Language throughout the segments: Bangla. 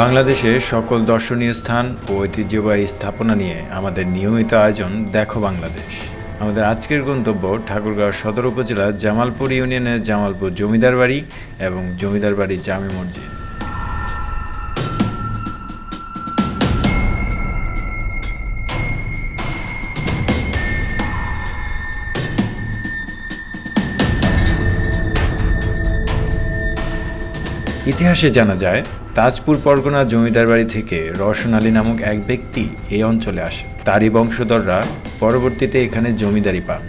বাংলাদেশের সকল দর্শনীয় স্থান ও ঐতিহ্যবাহী স্থাপনা নিয়ে আমাদের নিয়মিত আয়োজন দেখো বাংলাদেশ। আমাদের আজকের গন্তব্য ঠাকুরগাঁও সদর উপজেলার জামালপুর ইউনিয়নের জামালপুর জমিদার বাড়ি এবং জমিদার বাড়ি জামে মসজিদ। ইতিহাসে জানা যায়, তাজপুর পরগনা জমিদার বাড়ি থেকে রওশন আলী নামক এক ব্যক্তি এই অঞ্চলে আসে তারই বংশধররা পরবর্তীতে এখানে জমিদারি পান।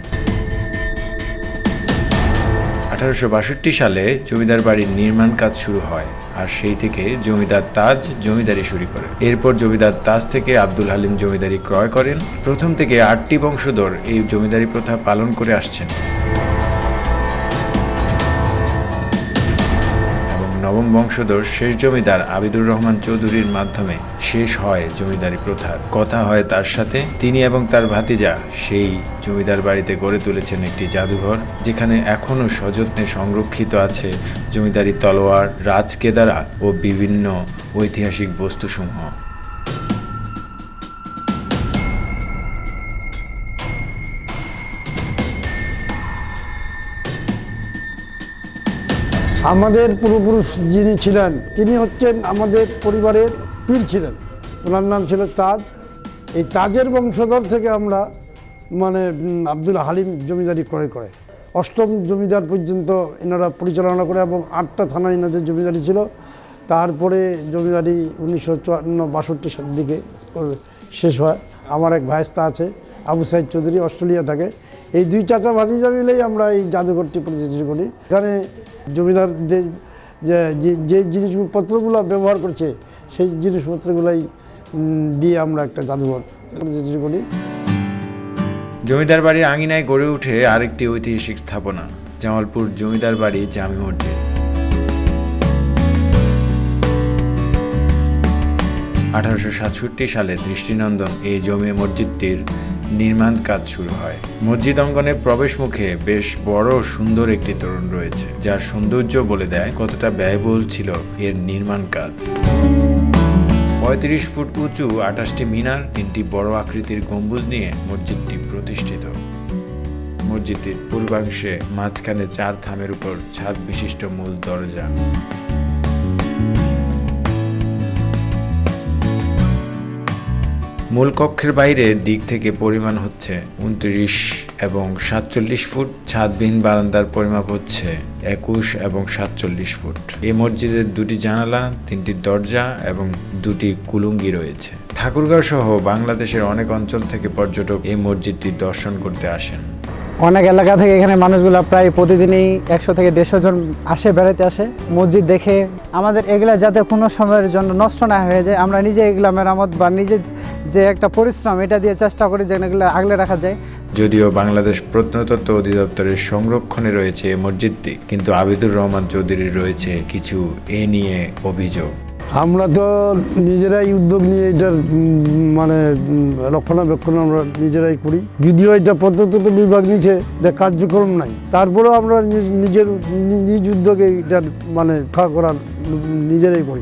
আঠারোশো বাষট্টি সালে জমিদার বাড়ির নির্মাণ কাজ শুরু হয় আর সেই থেকে জমিদার তাজ জমিদারি শুরু করে এরপর জমিদার তাজ থেকে আব্দুল হালিম জমিদারি ক্রয় করেন। প্রথম থেকে আটটি বংশধর এই জমিদারি প্রথা পালন করে আসছেন। নবম বংশধর শেষ জমিদার আবিদুর রহমান চৌধুরীর মাধ্যমে শেষ হয় জমিদারি প্রথার কথা হয় তার সাথে, তিনি এবং তার ভাতিজা সেই জমিদার বাড়িতে গড়ে তুলেছেন একটি জাদুঘর, যেখানে এখনও সযত্নে সংরক্ষিত আছে জমিদারি তলোয়ার, রাজকেদারা ও বিভিন্ন ঐতিহাসিক বস্তুসমূহ। আমাদের পূর্বপুরুষ যিনি ছিলেন, তিনি হচ্ছেন আমাদের পরিবারের পীর ছিলেন। ওনার নাম ছিল তাজ। এই তাজের বংশধর থেকে আমরা মানে আব্দুল হালিম জমিদারি ক্রয় করে। অষ্টম জমিদার পর্যন্ত এনারা পরিচালনা করে এবং আটটা থানা এনাদের জমিদারি ছিল। তারপরে জমিদারি উনিশশো চুয়ান্ন বাষট্টি সালের দিকে শেষ হয়। আমার এক ভাইস্তা আছে, আবু সাইদ চৌধুরী, অস্ট্রেলিয়া থাকে। এই দুই চাচা ভাতিজা মিলেই আমরা এই জাদুঘরটি প্রতিষ্ঠিত করি। এখানে জমিদারদের যে, যে- জিনিসপত্রগুলো ব্যবহার করছে, সেই জিনিসপত্রগুলাই দিয়ে আমরা একটা জাদুঘর করি। জমিদার বাড়ির আঙিনায় গড়ে উঠে আরেকটি ঐতিহাসিক স্থাপনা, জামালপুর জমিদার বাড়ি জামি মসজিদ। আঠারোশো সাতষট্টি সালে দৃষ্টিনন্দন এই জমি মসজিদটির নির্মাণ কাজ শুরু হয়। মসজিদ অঙ্গনে প্রবেশ মুখে বেশ বড় সুন্দর একটি তোরণ রয়েছে, যার সৌন্দর্য বলে দেয় কতটা ব্যয়বহুল ছিল এর নির্মাণ কাজ। পঁয়ত্রিশ ফুট উঁচু আঠাশটি মিনার, তিনটি বড় আকৃতির গম্বুজ নিয়ে মসজিদটি প্রতিষ্ঠিত। মসজিদটির পূর্বাংশে মাঝখানে চার থামের উপর ছাদ বিশিষ্ট মূল দরজা। মূল কক্ষের বাইরের দিক থেকে পরিমাণ হচ্ছে উনত্রিশ এবং সাতচল্লিশ ফুট, ছাদবিহীন বারান্দার পরিমাপ হচ্ছে একুশ এবং সাতচল্লিশ ফুট। এই মসজিদের দুটি জানালা, তিনটি দরজা এবং দুটি কুলুঙ্গি রয়েছে। ঠাকুরগাঁও সহ বাংলাদেশের অনেক অঞ্চল থেকে পর্যটক এই মসজিদটি দর্শন করতে আসেন। অনেক এলাকা থেকে এখানে মানুষগুলো প্রায় প্রতিদিনই একশো থেকে দেড়শো জন আসে বেড়াতে আসে। মসজিদ দেখে আমাদের এগুলা যাতে কোনো সময়ের জন্য নষ্ট না হয়ে যায়, আমরা নিজে এগুলা মেরামত বা নিজে যে একটা পরিশ্রম এটা দিয়ে চেষ্টা করি যেন এগুলো আগলে রাখা যায়। যদিও বাংলাদেশ প্রত্নতত্ত্ব অধিদপ্তরের সংরক্ষণে রয়েছে এই মসজিদটি কিন্তু আবিদুর রহমান চৌধুরীর রয়েছে কিছু এ নিয়ে অভিযোগ। আমরা তো নিজেরাই উদ্যোগ নিয়ে এটার মানে রক্ষণাবেক্ষণ আমরা নিজেরাই করি। যদিও এটা প্রত্নতত্ত্ব বিভাগ নিচে এটা কার্যক্রম নাই। তারপরেও আমরা নিজ- নিজের নিজ উদ্যোগে এটার মানে করার নিজেরাই করি।